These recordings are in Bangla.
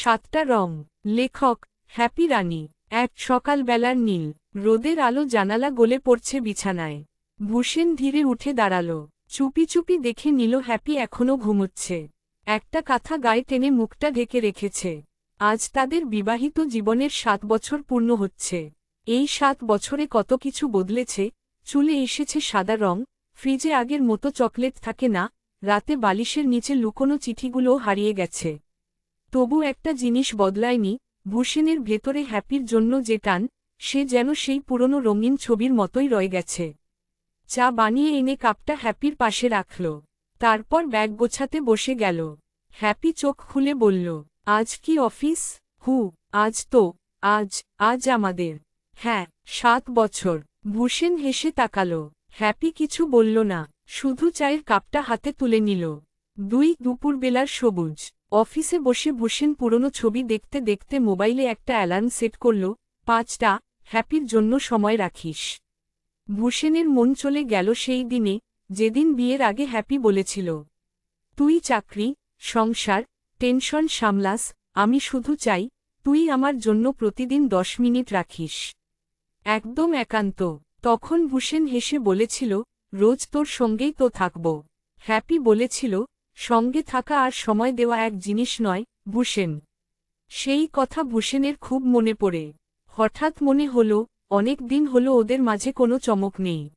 সাতটা রং, লেখক, হ্যাপি রানী, এক সকালবেলার নীল, রোদের আলো জানালা গলে পড়ছে বিছানায়। ভূষেন ধীরে উঠে দাঁড়াল, চুপি চুপি দেখে নিল হ্যাপি এখনও ঘুমোচ্ছে। একটা কাঁথা গায়ে টেনে মুখটা ঢেকে রেখেছে। আজ তাদের বিবাহিত জীবনের সাত বছর পূর্ণ হচ্ছে। এই সাত বছরে কত কিছু বদলেছে, চুলে এসেছে সাদা রং, ফ্রিজে আগের মতো চকলেট থাকে না, রাতে বালিশের নিচে লুকোনো চিঠিগুলোও হারিয়ে গেছে। তবু একটা জিনিস বদলায়নি ভূষেনের ভেতরে হ্যাপির জন্য যে টান, সে যেন সেই পুরনো রঙিন ছবির মতোই রয়ে গেছে। চা বানিয়ে এনে কাপটা হ্যাপির পাশে রাখল। তারপর ব্যাগ গোছাতে বসে গেল। হ্যাপি চোখ খুলে বলল, আজ কি অফিস? হু, আজ তো, আজ আজ আমাদের। হ্যাঁ সাত বছর। ভূষেন হেসে তাকাল। হ্যাপি কিছু বলল না, শুধু চায়ের কাপটা হাতে তুলে নিল। দুই দুপুরবেলার সবুজ। অফিসে বসে ভূষেন পুরনো ছবি দেখতে দেখতে মোবাইলে একটা অ্যালার্ম সেট করল, পাঁচটা, হ্যাপির জন্য সময় রাখিস। ভূষেনের মন চলে গেল সেই দিনে, যেদিন বিয়ের আগে হ্যাপি বলেছিল, তুই চাকরি, সংসার, টেনশন সামলাস, আমি শুধু চাই, তুই আমার জন্য প্রতিদিন দশ মিনিট রাখিস। একদম একান্ত, তখন ভূষেন হেসে বলেছিল, রোজ তোর সঙ্গেই তো থাকব। হ্যাপি বলেছিল সঙ্গে থাকা আর সময় দেওয়া এক জিনিস নয় ভূষেন সেই কথা ভূষেনের খুব মনে পড়ে। হঠাৎ মনে হল, অনেক দিন হল ওদের মাঝে কোনো চমক নেই।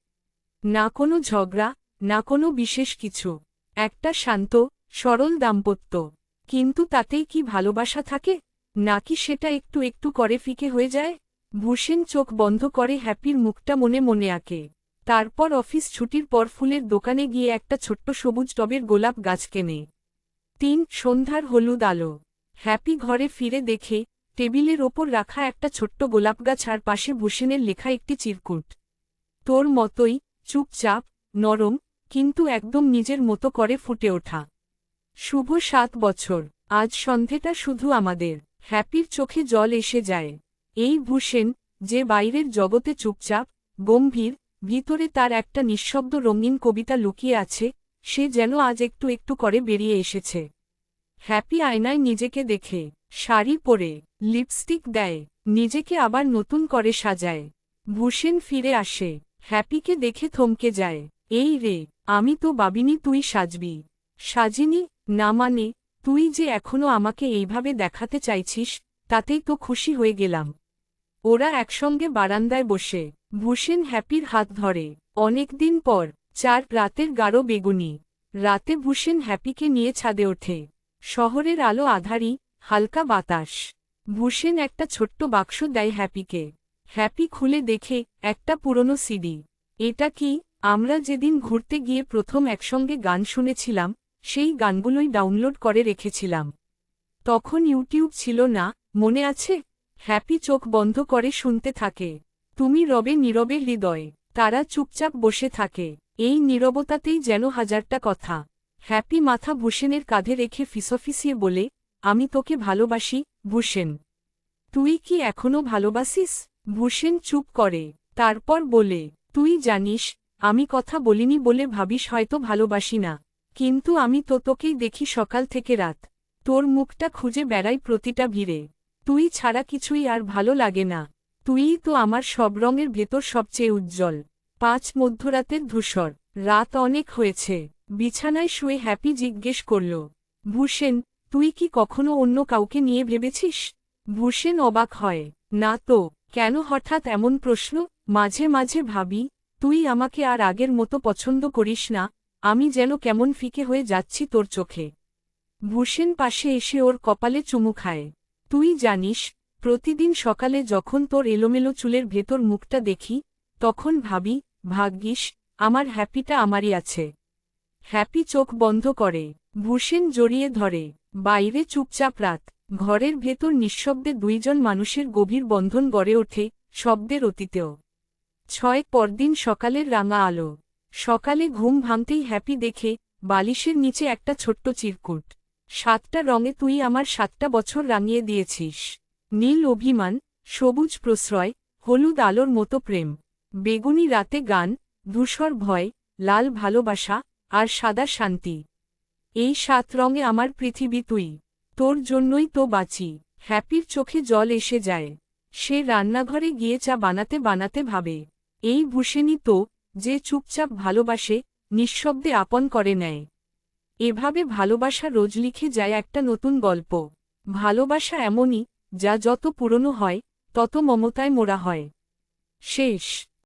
না কোনো ঝগড়া, না কোনো বিশেষ কিছু। একটা শান্ত, সরল দাম্পত্য। কিন্তু তাতেই কি ভালোবাসা থাকে? নাকি সেটা একটু একটু করে ফিকে হয়ে যায়? ভূষেন চোখ বন্ধ করে হ্যাপির মুখটা মনে মনে আঁকে। তারপর অফিস ছুটির পর ফুলের দোকানে গিয়ে একটা ছোট্ট সবুজ টবের গোলাপ গাছ কেনে। তিন, সন্ধ্যার হলুদ আলো। হ্যাপি ঘরে ফিরে দেখে, টেবিলের ওপর রাখা একটা ছোট্ট গোলাপ গাছ আর পাশে ভূষেনের লেখা একটি চিরকুট। তোর মতোই, চুপচাপ, নরম, কিন্তু একদম নিজের মতো করে ফুটে ওঠা। শুভ সাত বছর। আজ সন্ধেটা শুধু আমাদের। হ্যাপির চোখে জল এসে যায়। এই ভূষেন যে বাইরের জগতে চুপচাপ, গম্ভীর ভিতরে তার একটা নিঃশব্দ রঙিন কবিতা লুকিয়ে আছে, সে যেন আজ একটু একটু করে বেরিয়ে এসেছে। হ্যাপি আয়নায় নিজেকে দেখে, শাড়ি পরে, লিপস্টিক দেয়, নিজেকে আবার নতুন করে সাজায়। ভূষেন ফিরে আসে, হ্যাপিকে দেখে থমকে যায়, এই রে, আমি তো বাবিনি তুই সাজবি। সাজিনি, না মানে তুই যে এখনও আমাকে এইভাবে দেখাতে চাইছিস, তাতেই তো খুশি হয়ে গেলাম। ওরা একসঙ্গে বারান্দায় বসে ভূষেন হ্যাপির হাত ধরে। অনেকদিন পর, চার রাতের গাঢ় বেগুনি। রাতে ভূষেন হ্যাপিকে নিয়ে ছাদে ওঠে। শহরের আলো আধারি, হালকা বাতাস। ভূষেন একটা ছোট্ট বাক্স দেয় হ্যাপিকে। হ্যাপি খুলে দেখে, একটা পুরনো সিডি। এটা কি? আমরা যেদিন ঘুরতে গিয়ে প্রথম একসঙ্গে গান শুনেছিলাম, সেই গানগুলোই ডাউনলোড করে রেখেছিলাম। তখন ইউটিউব ছিল না, মনে আছে? হ্যাপি চোখ বন্ধ করে শুনতে থাকে। তুমি রবে নীরবে হৃদয়। তারা চুপচাপ বসে থাকে। এই নীরবতাতেই যেন হাজারটা কথা। হ্যাপি মাথা ভূষেনের কাঁধে রেখে ফিসফিসিয়ে বলে, আমি তোকে ভালোবাসি ভূষেন তুই কি এখনও ভালোবাসিস? ভূষেন চুপ করে। তারপর বলে, তুই জানিস, আমি কথা বলিনি বলে ভাবিস হয়তো ভালোবাসি না। কিন্তু আমি তো তোকেই দেখি সকাল থেকে রাত। তোর মুখটা খুঁজে বেড়াই প্রতিটা ভিড়ে। তুই ছাড়া কিছুই আর ভালো লাগে না। তুইই তো আমার সব রঙের ভেতর সবচেয়ে উজ্জ্বল। পাঁচ মধ্যরাতের ধূসর। রাত অনেক হয়েছে। বিছানায় শুয়ে হ্যাপি জিজ্ঞেস করল ভূষেন তুই কি কখনো অন্য কাউকে নিয়ে ভেবেছিস? ভূষেন অবাক হয়, না তো, কেন হঠাৎ এমন প্রশ্ন? মাঝে মাঝে ভাবি, তুই আমাকে আর আগের মতো পছন্দ করিস না, আমি যেন কেমন ফিকে হয়ে যাচ্ছি তোর চোখে। ভূষেন পাশে এসে ওর কপালে চুমু খায়, তুই জানিস প্রতিদিন সকালে যখন তোর এলোমেলো চুলের ভেতর মুখটা দেখি, তখন ভাবি, ভাগ্যিস, আমার হ্যাপিটা আমারই আছে। হ্যাপি চোখ বন্ধ করে ভূষেন জড়িয়ে ধরে, বাইরে চুপচাপ রাত, ঘরের ভেতর নিঃশব্দে দুইজন মানুষের গভীর বন্ধন গড়ে ওঠে, শব্দের অতীতেও। ছয় পরদিন সকালের রাঙা আলো। সকালে ঘুম ভাঙতেই হ্যাপি দেখে, বালিশের নিচে একটা ছোট্ট চিরকুট। সাতটা রঙে তুই আমার সাতটা বছর রাঙিয়ে দিয়েছিস। নীল অভিমান, সবুজ প্রশ্রয়, হলুদ আলোর মতো প্রেম। বেগুনি রাতে গান, ধূসর ভয়, লাল ভালোবাসা, আর সাদা শান্তি। এই সাত রঙে আমার পৃথিবী তুই। তোর জন্যই তো বাঁচি। হ্যাপির চোখে জল এসে যায়। সে রান্নাঘরে গিয়ে চা বানাতে বানাতে ভাবে। এই ভূষেনি তো, যে চুপচাপ ভালোবাসে, নিঃশব্দে আপন করে নেয়। এভাবে ভালোবাসা রোজ লিখে যায় একটা নতুন গল্প। ভালোবাসা এমনই যা যত পুরনো হয় তত মমতায় মোড়া হয়। শেষ।